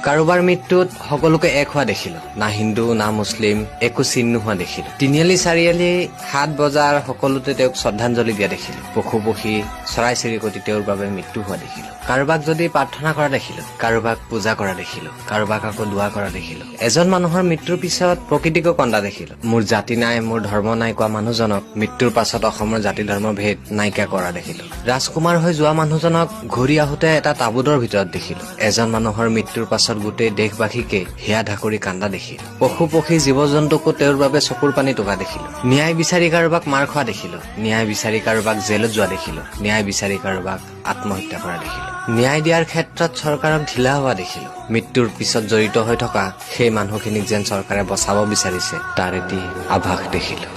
কাৰোবাৰ মৃত্যুত সকলোকে এক হোৱা দেখিলো, না হিন্দু, না মুছলিম, একো চিন নোহোৱা দেখিলো। তিনিআলি, চাৰিআলি, সাত বজাৰ সকলোতে তেওঁক শ্ৰদ্ধাঞ্জলি দিয়া দেখিলো। পশু, পক্ষী, চৰাই, চিৰিকটি তেওঁৰ বাবে মৃত্যু হোৱা দেখিলো। কাৰোবাক যদি প্ৰাৰ্থনা কৰা দেখিলো, কাৰোবাক পূজা কৰা দেখিলো, কাৰোবাক আকৌ দোৱা কৰা দেখিলো। এজন মানুহৰ মৃত্যুৰ পিছত প্ৰকৃতিকো কন্দা দেখিলো। মোৰ জাতি নাই, মোৰ ধৰ্ম নাই কোৱা মানুহজনক মৃত্যুৰ পাছত অসমৰ জাতি ধৰ্ম ভেদ নাইকিয়া কৰা দেখিলো। ৰাজকুমাৰ হৈ যোৱা মানুহজনক ঘূৰি আহোঁতে এটা তাবুদৰ ভিতৰত দেখিলো। এজন মানুহৰ মৃত্যুৰ পাছত গোটেই দেশবাসীকে হিয়া ঢাকৰি কান্দা দেখিলো। পশু পক্ষী জীৱ জন্তুকো তেওঁৰ বাবে চকুৰ পানী টকা দেখিলো। ন্যায় বিচাৰি কাৰোবাক মাৰ খোৱা দেখিলো। ন্যায় বিচাৰি কাৰোবাক জেলত যোৱা দেখিলো। ন্যায় বিচাৰি কাৰোবাক আত্মহত্যা কৰা দেখিলো। ন্যায় দিয়াৰ ক্ষেত্ৰত চৰকাৰক ঢিলা হোৱা দেখিলো। মৃত্যুৰ পিছত জড়িত হৈ থকা সেই মানুহখিনিক যেন চৰকাৰে বচাব বিচাৰিছে তাৰ এটি আভাস দেখিলো।